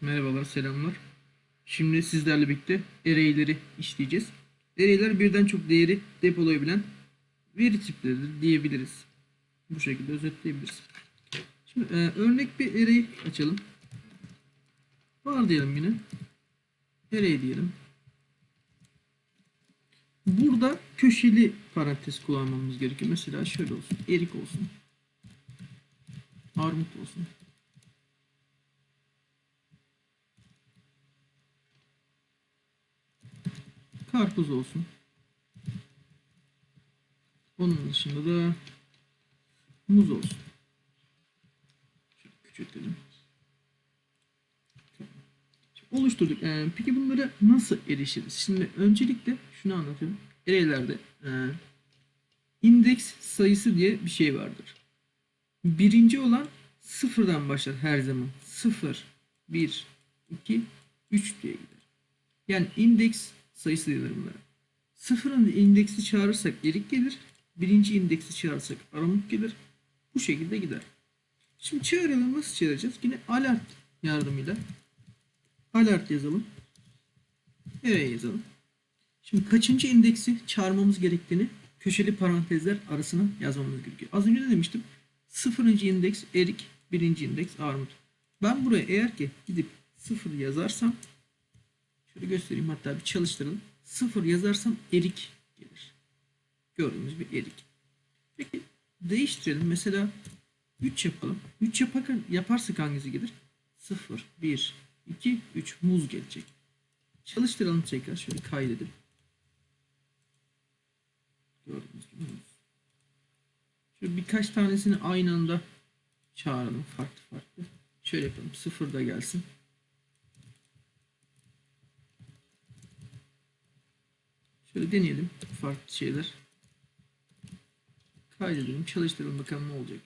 Merhabalar, selamlar. Şimdi sizlerle birlikte array'leri işleyeceğiz. Array'ler birden çok değeri depolayabilen veri tipleridir diyebiliriz. Bu şekilde özetleyebiliriz. Şimdi e, örnek bir array açalım. Var diyelim yine. Array diyelim. Burada köşeli parantez kullanmamız gerekiyor. Mesela şöyle olsun. Erik olsun. Armut olsun. Karpuz olsun. Onun dışında da muz olsun. Şöyle küçültelim. Oluşturduk. Ee, peki bunlara nasıl erişiriz? Şimdi öncelikle şunu anlatıyorum. Array'lerde e, indeks sayısı diye bir şey vardır. Birinci olan sıfırdan başlar her zaman. Sıfır, bir, iki, üç diye gider. Yani indeks sayısı bunlara. Sıfırın indeksi çağırırsak erik gelir. Birinci indeksi çağırırsak armut gelir. Bu şekilde gider. Şimdi çağıralım. Nasıl çağıracağız? Yine alert yardımıyla. Alert yazalım. Evet yazalım. Şimdi kaçıncı indeksi çağırmamız gerektiğini köşeli parantezler arasına yazmamız gerekiyor. Az önce de demiştim. Sıfırıncı indeks erik, birinci indeks armut. Ben buraya eğer ki gidip sıfır yazarsam Şöyle göstereyim hatta bir çalıştıralım. Sıfır yazarsam erik gelir. Gördüğünüz bir erik. Peki değiştirelim. Mesela 3 yapalım. 3 yaparken yaparsak hangisi gelir? 0, 1, 2, 3 muz gelecek. Çalıştıralım tekrar. Şöyle kaydedelim. Gördüğünüz gibi muz. Şöyle birkaç tanesini aynı anda çağıralım. Farklı farklı. Şöyle yapalım. 0 da gelsin. Şöyle deneyelim farklı şeyler. Kaydedelim, çalıştıralım bakalım ne olacak.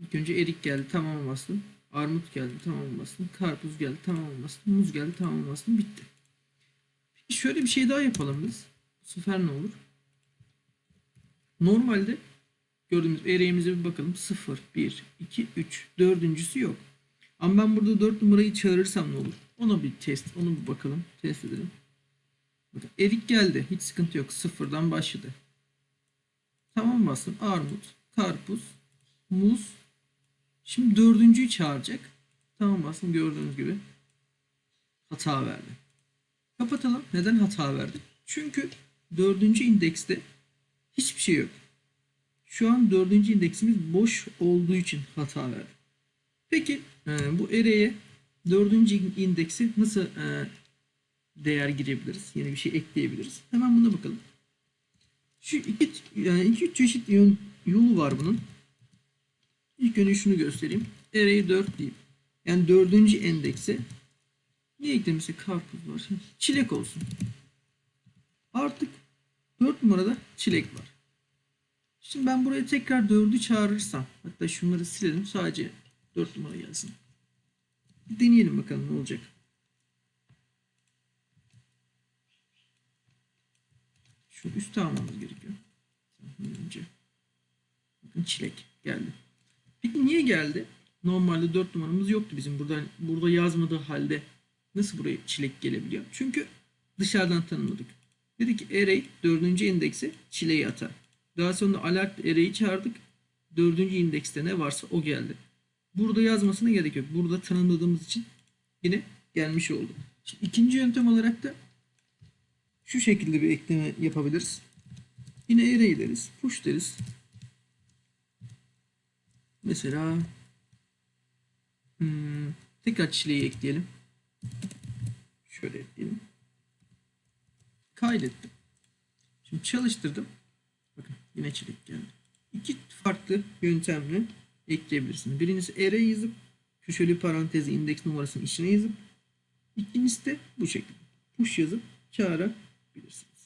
İlk önce erik geldi, tamam bastım. Armut geldi, tamam bastım. Karpuz geldi, tamam bastım. Muz geldi, tamam bastım. Bitti. Peki şöyle bir şey daha yapalım biz. Bu sefer ne olur? Normalde gördüğümüz array'imize bir bakalım. 0, 1, 2, 3. Dördüncüsü yok. Ama ben burada 4 numarayı çağırırsam ne olur? Ona bir test, onu bir bakalım. Test edelim. Erik geldi. Hiç sıkıntı yok. Sıfırdan başladı. Tamam bastım. Armut, karpuz, muz. Şimdi dördüncüyü çağıracak. Tamam bastım. Gördüğünüz gibi hata verdi. Kapatalım. Neden hata verdi? Çünkü dördüncü indekste hiçbir şey yok. Şu an dördüncü indeksimiz boş olduğu için hata verdi. Peki e, bu array'e dördüncü indeksi nasıl e, değer girebiliriz. Yeni bir şey ekleyebiliriz. Hemen buna bakalım. Şu iki, yani iki çeşit yolu var bunun. İlk önce şunu göstereyim. Array 4 diyeyim. Yani dördüncü endekse ne eklemişse karpuz var. Çilek olsun. Artık 4 numarada çilek var. Şimdi ben buraya tekrar 4'ü çağırırsam hatta şunları silelim sadece 4 numara gelsin. Deneyelim bakalım ne olacak. Şu üstü almamız gerekiyor. Önce. Bakın çilek geldi. Peki niye geldi? Normalde 4 numaramız yoktu bizim burada burada yazmadığı halde nasıl buraya çilek gelebiliyor? Çünkü dışarıdan tanımladık. Dedi ki array 4. indeksi çileği atar. Daha sonra alert array'i çağırdık. 4. indekste ne varsa o geldi. Burada yazmasına gerek yok. Burada tanımladığımız için yine gelmiş oldu. Şimdi ikinci yöntem olarak da şu şekilde bir ekleme yapabiliriz. Yine array deriz. Push deriz. Mesela hmm, tekrar çileği ekleyelim. Şöyle ekleyelim. Kaydettim. Şimdi çalıştırdım. Bakın yine çilek geldi. İki farklı yöntemle ekleyebilirsiniz. Birincisi array yazıp köşeli parantezi indeks numarasının içine yazıp ikincisi de bu şekilde. Push yazıp Peterson.